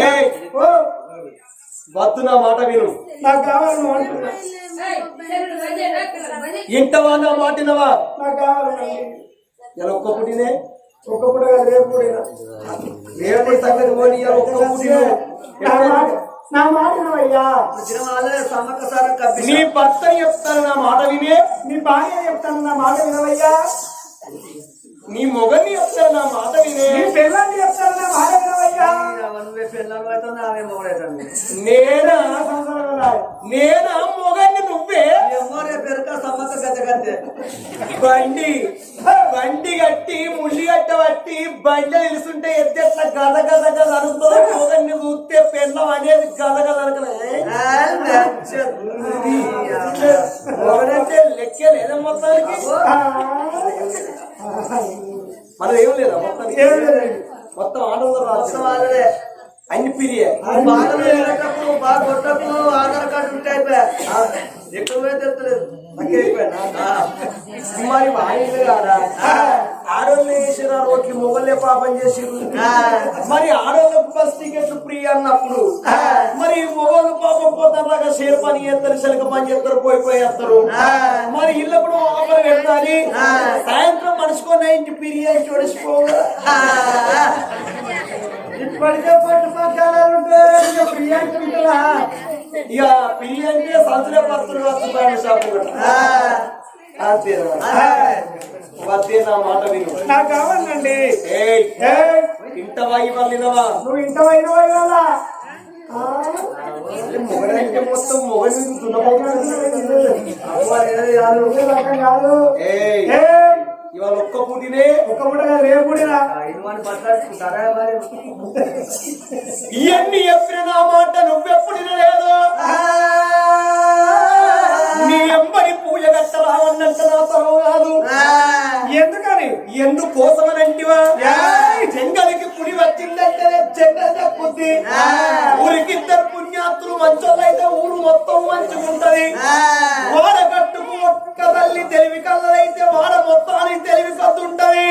ఏయ్, ఓ, వద్దు నా మాట విను. నాకు కావాలి అంటున్నా. ఇంటవా నా మాటినవా? నాకు కావాలండి ఇలా ఒక్క పుట్టినే ఒక్క పుట్ట కాదు రేపు పుట్టిన రేపు సంగతి పోనీ ఇలా ఒక్క పుట్టిన నా మాటినవయ్యా నీ భర్త చెప్తాను నా మాట వినే. నీ భార్య చెప్తాను నా మాట వినవయ్యా. నీ మొగని చెప్తాను నా మాట వినే. నీ పిల్లల్ని చెప్తాను నా మాట వినవయ్యా. నేనా? నేనా? మొగన్ని నువ్వే? బండి. బండి కట్టి ముళ్ళి కట్ట పట్టి బండి నిలుస్తుంటే ఎద్దెట్ల గద గద గద అనుకో మొగన్ని చూస్తే పెళ్ళం అనేది గద గద మొగనంటే లెక్కే లేదా మొత్తానికి? మనం ఏం లేదా? ఏం లేదు. మొత్తం ఆడవాళ్ళు అన్ని పిరియే బాగా వెళ్ళేటప్పుడు బాగా కొట్టప్పుడు ఆధార్ కార్డు ఉంటే అయిపోయా? ఎక్కడ పోయి తెలుస్తలేదు మరి కాదా? ఆడోళ్ళు వేసిన రోడ్లు మొగలే పాపం చేసిర్రు. మరి ఆడోళ్ళకు బస్ టికెట్ ఫ్రీ అన్నప్పుడు చేస్తారు శనక పని చేస్తారు పోయి పోయేస్తారు మరి ఇల్లు కూడా ఆఫర్ పెడతాని సాయంత్రం మనుషుకొని ఇంటి పిరియా చూడసిపోవాలి ఇప్పటికే పట్టు ఇక పిరియా ఉంటుందా? ఇక అంటే సంచులే పత్రులు వస్తున్నాయి షాపు వద్దే నా మాట విను. నాకు కావాలండి. ఇంత వాయి వాళ్ళినవా నువ్వు ఇంత వాయిన వాయినా మొగడంటే మొత్తం మొగడి ఇవాళ ఒక్క పుట్టినే ఒక్క పుట్ట రేపు పుట్టినా ఇవన్నీ చెప్పిన మాట నువ్వెప్పుడు లేదు ఎంబడి పూజ కట్టరావన్నంత నా తరం కాదు. ఎందుకని? ఎందుకోసమనంటివా చెంగలికి పులి వచ్చిందంటేనే చెంగల్ తప్పుద్ది. ఊరికి ఇద్దరు పుణ్యాత్తులు మంచోళ్ళైతే ఊరు మొత్తం మంచుకుంటది. వాడ కట్టుకు ఒక్క తల్లి తెలివి కళ్ళైతే వాడ మొత్తానికి తెలివి కద్దుంటది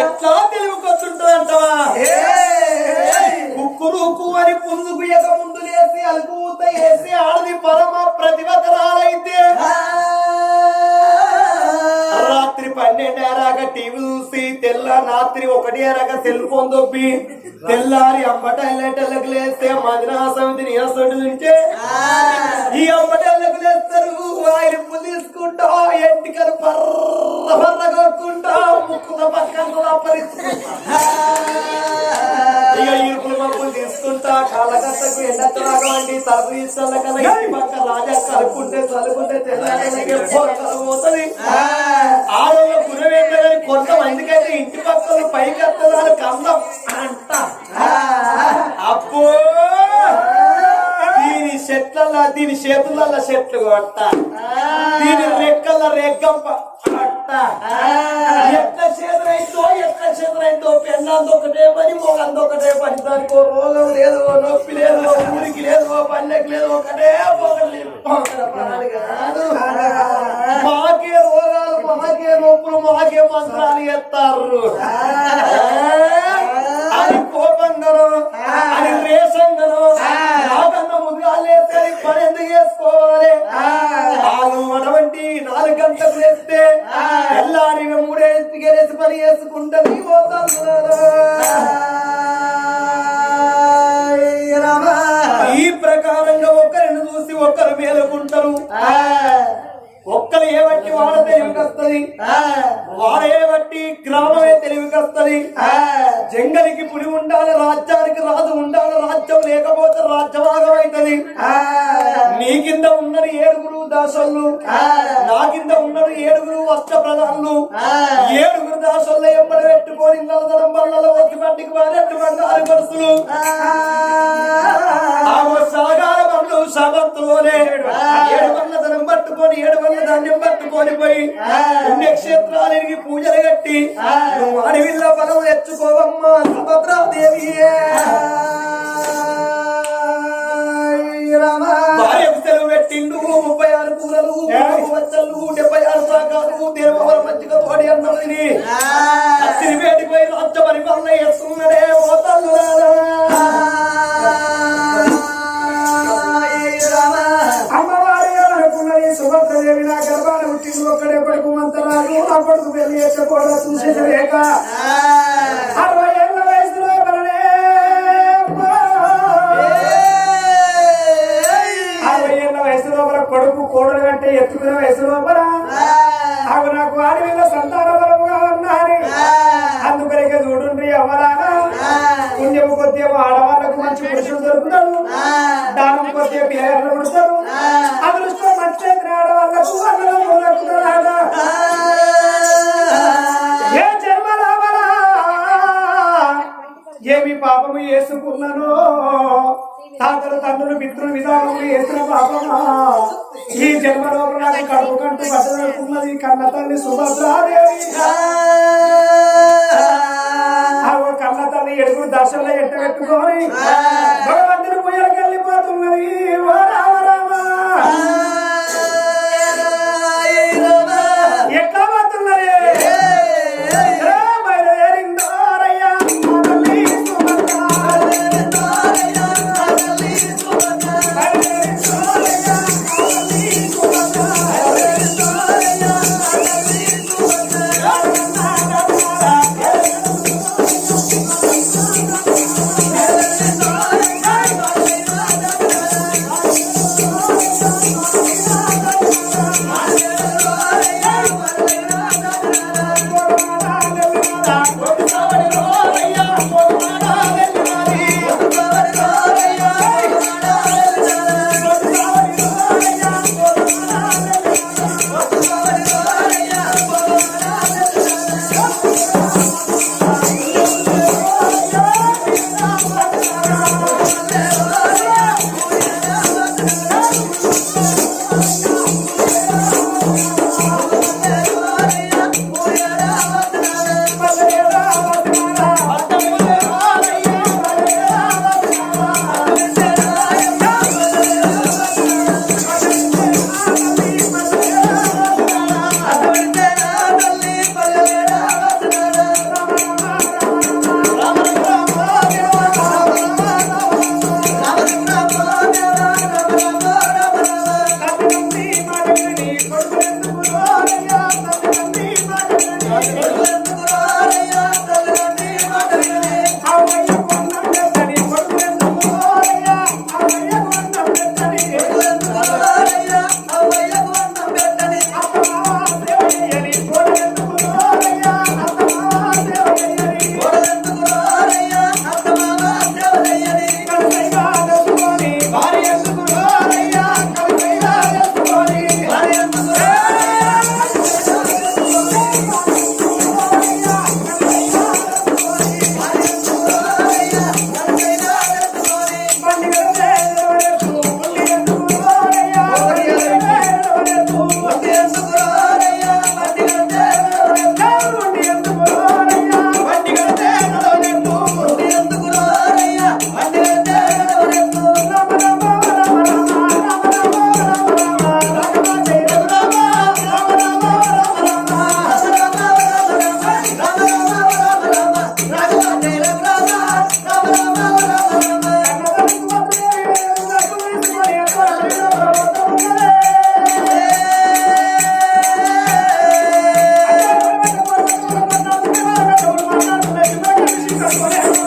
ఎట్లా తెలివి కద్దుంటది అంటవా కుక్కురుకు అని పుంజుకు ఎక ముందు లేసి అలుపు ఊత వేసి ఆడది పరమ ప్రతిభతరాలైతే రాత్రి పన్నెండు టీవీ చూసి తెల్ల రాత్రి ఒకటి అరగ సెల్ ఫోన్ దొబ్బి తెల్లారి అంబటల్లెటలకు లేస్తే మదినా సమితి నియసడు నుంచే. ఈ లేస్తారు తీసుకుంటా ఎంటికలు పర్ర పర్ర కొట్టుకుంటా ముక్కుల పక్కన ఇక మబ్బులు తీసుకుంటా కాళ్ళకత్తకు ఎండత్తలాగా వండి తలుపు ఇస్తాల కల ఇంటి పక్క రాజా కలుపుకుంటే తెల్లారి పోతుంది. ఆడోళ్ళ గురవేందని కొంతమందికి అయితే ఇంటి పక్కన పైకి వస్తుందని కందం. అంట. అబ్బో! దీని చెట్ల దీని చేతులలో చెట్లు కొట్ట దీని రెక్కల రెగ్గంప అట్ట ఎట్ల చేతులైందో ఎట్ల చేతులైందో పెన్నాంది ఒకటే పని మొగంది ఒకటే పని. దానికి ఓ రోగం లేదు ఓ నొప్పి లేదు ఓ ఊరికి లేదు ఓ పల్లెకి లేదు ఒకటే పొగలు పొగల ప్రాణాలు కాదు. మాకే రోగాలు మాకే నొప్పులు మాకే మంత్రాలు ఎత్తారు. అది కోపంగానో అది రేషంగానో చేసుకోవాలి. అటువంటి నాలుగు గంటలకు లేస్తే ఎల్లారి మూడేసి గెలేసి పని చేసుకుంటే నీ పోతాను ఈ ప్రకారంగా ఒకరిని చూసి ఒకరు మేలుకుంటారు. ఒక్కరు ఏ బట్టి వాడ తెలివికి వస్తుంది వాడే బట్టి గ్రామమే తెలివికి వస్తుంది జంగలికి పులి ఉండాలి రాజ్యానికి రాజు ఉండాలి రాజ్యం లేకపోతే రాజ్యభాగం అవుతుంది నీ కింద ఉన్నది ఏడుగురు దాసళ్ళు నా కింద ఉన్నది ఏడుగురు వస్త్ర ప్రధానులు ఏడుగురు దాసల్లో ఎంబడి పెట్టుకొని నలదరం బళ్ళలో వచ్చి పట్టికి వారెట్టు బంగారు పరుసులు. సాగాల బండ్లు సమంతులోనే ఏడు ధనం పట్టుకొని ఏడు ధాన్యం పట్టుకొని పోయి పుణ్యక్షేత్రాలకి పూజలు కట్టి నువ్వు అడవిలో బలం తెచ్చుకోవమ్మా సుభద్రాదేవి. భార్యకు సెలవు పెట్టిండు ముప్పై ఆరు కూరలు వచ్చలు డెబ్బై ఆరు శాఖలు దేవవరం మంచిగా తోడి అన్నది తిరిపేటి పోయి రాజ్య పరిపాలన చేస్తున్నదే ఓ తాతలు తండ్రులు మిత్రులు విధానములు చేసిన పాపమా? ఈ జన్మ లోపల నాకు కడుపు కంటూ బట్టలున్నది కన్న తల్లి సుభద్రాదేవి. కన్న తల్లి ఎడుగురు దశలో ఎట్ట పెట్టుకొని భగవంతుని పూజలకు వెళ్ళిపోతున్నది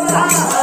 Thank you.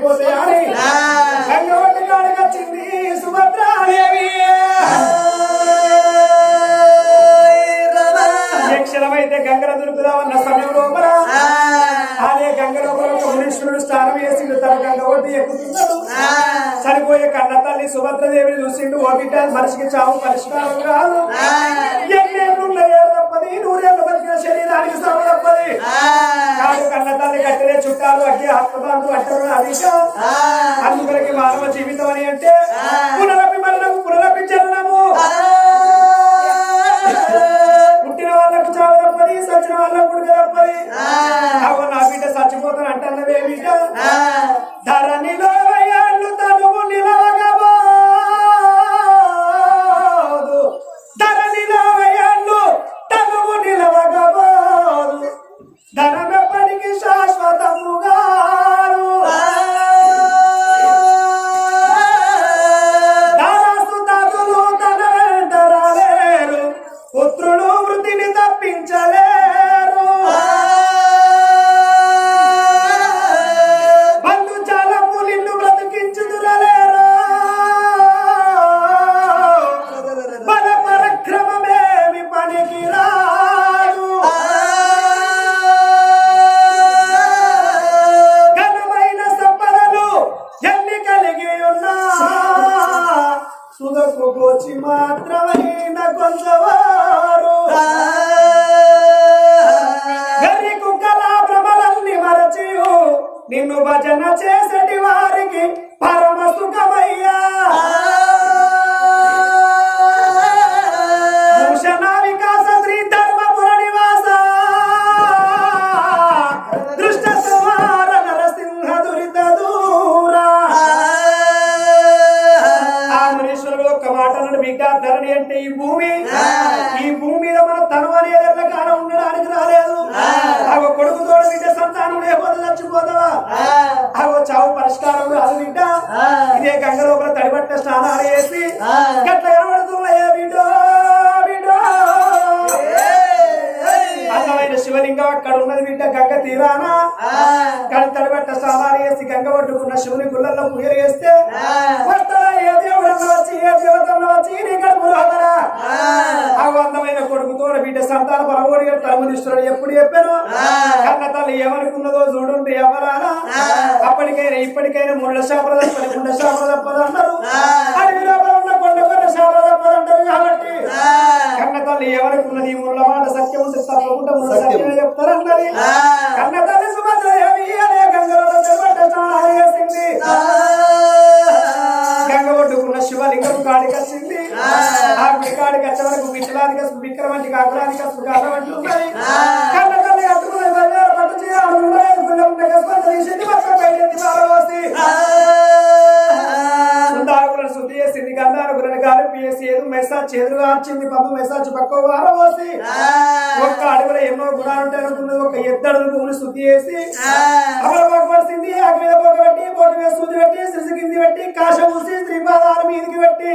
గతములు వెళ్ళిపోతాయి అని గంగ ఒడ్డు కాడికి వచ్చింది సుభద్రాదేవి అక్షరమైతే గంగల దొరుకుదామన్న సమయం లోపల అదే గంగ లోపల మునీశ్వరుడు స్నానం చేసిండు తన గంగ ఒడ్డు ఎక్కుతున్నాడు. చనిపోయే కన్న తల్లి సుభద్రదేవిని చూసిండు ఓ బిడ్డ మనిషికి చావు పరిష్కారం కాదు. ఎన్నేళ్ళున్నాయో తప్పది నూరేళ్ళు బతికిన శరీరానికి సాగు తప్పది కాదు కన్న తల్లి కట్టిన చుట్టాలు అగ్గి ఆత్మదాంతులు అంటారు అది అందుకరికి మానవ జీవితం అని అంటే పునరపి మరణము పునరపి జననము పుట్టిన వాళ్ళకు చావు తప్పది సచ్చిన వాళ్ళకు పుడక తప్పది. అవ్వ నా బిడ్డ చచ్చిపోతాను అంటున్నవే బిడ్డ? ధరణిలో తనువు నిలవగబోదు మాత్రమైన గరి కుక్కల భ్రమలన్నీ మరచియు. నిన్ను భజన చేసేటి వారికి పరమ సుఖమ శివలింగం అక్కడ ఉన్నది బిడ్డ గంగ తీరానా. కానీ తడిబట్ట స్నానాలు చేసి గంగ పట్టుకున్న శివుని గుళ్ళల్లో పూజలు వస్తారా ఏ దేవుడన్నా వచ్చి ఏ దేవతన్నా వచ్చి నీ కడుపులో హతరా ఆ. అందమైన కొడుకుతో బిడ్డ సంతాన పరమోడిగా తలమునిస్తున్నాడు ఎప్పుడు చెప్పాను? కన్న తల్లి ఏమనుకున్నదో ఎవరానా? అప్పటికైనా ఇప్పటికైనా ముళ్ళ శాపల తప్పని గుండె శాపల తప్పదు అంటారు ఉన్న కాబట్టి. కన్న తల్లి ఏమనుకున్నది ఈ ముళ్ళ మాట సత్యం ఉంది తప్పకుండా ముళ్ళ సత్యమే. చెప్తారన్నది కన్న తల్లి అనే గంగలో గంగ శివలింగం కాడికి వచ్చింది. ఆ. గుడి కాడికి వచ్చే వరకు విఠలాదిక విక్రమంటి కాకులాదిక సుఖాలవంటి ఉన్నాయి. కన్న తల్లి వచ్చింది పంపు మెసాజ్ పక్క వారబోసి ఒక్క అడుగులో ఎన్నో గుణాలు ఉంటాయి అనుకున్నది. ఒక ఎద్దడుగు భూమిని శుద్ధి చేసి అమర పోకవలసింది అగ్ని మీద పోక పెట్టి పోక మీద సూది పెట్టి శిశు కింది పెట్టి కాశ మూసి శ్రీపాదాల మీదకి పెట్టి.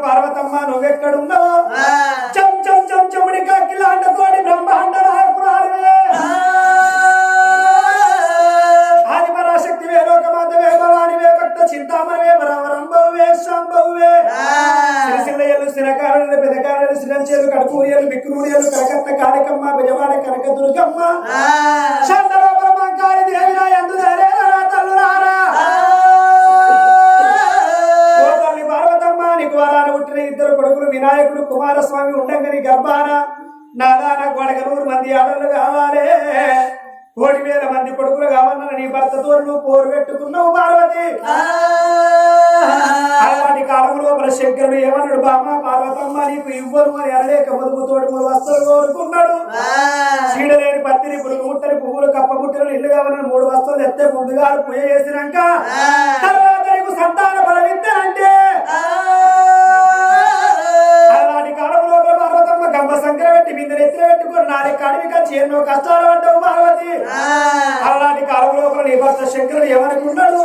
పార్వతమ్మ నువ్వెక్కడున్నావు? లేక పొదుపు మూడు వస్తువులు కోరుకున్నాడు చీడలేని పత్తిని పురుగు ముట్టని పువ్వులు కప్పగుట్టిన ఇల్లు కావాలని మూడు వస్తువులు ఎత్తే ముందుగా పూజ చేసినాక తర్వాత నీకు సంతాన బలమిద్దంటే పెట్టి మీద నెత్తిన పెట్టుకుని నా లెక్క అడవిక ఎన్నో కష్టాలు అంటావు పార్వతి అలాంటి కాలంలో లోపల నీ భర్త శంకరుడు ఏమనుకున్నాడు?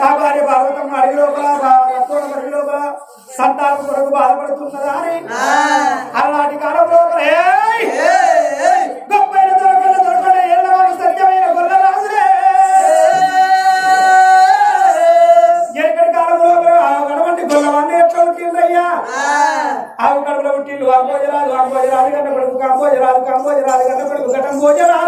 నా భార్య భారతం అడవి లోపల అడవి లోపల సంతానం కొరకు బాధపడుతున్నదా అని. అలాంటి కాలం లోపల ఆవు కడుపులో పుట్టిండు అంబోజరాజు అంబోజరాజు గంట కొడుకు అంబోజరాజు అంబోజరాజు గంట కొడుకు గటం భోజరాజు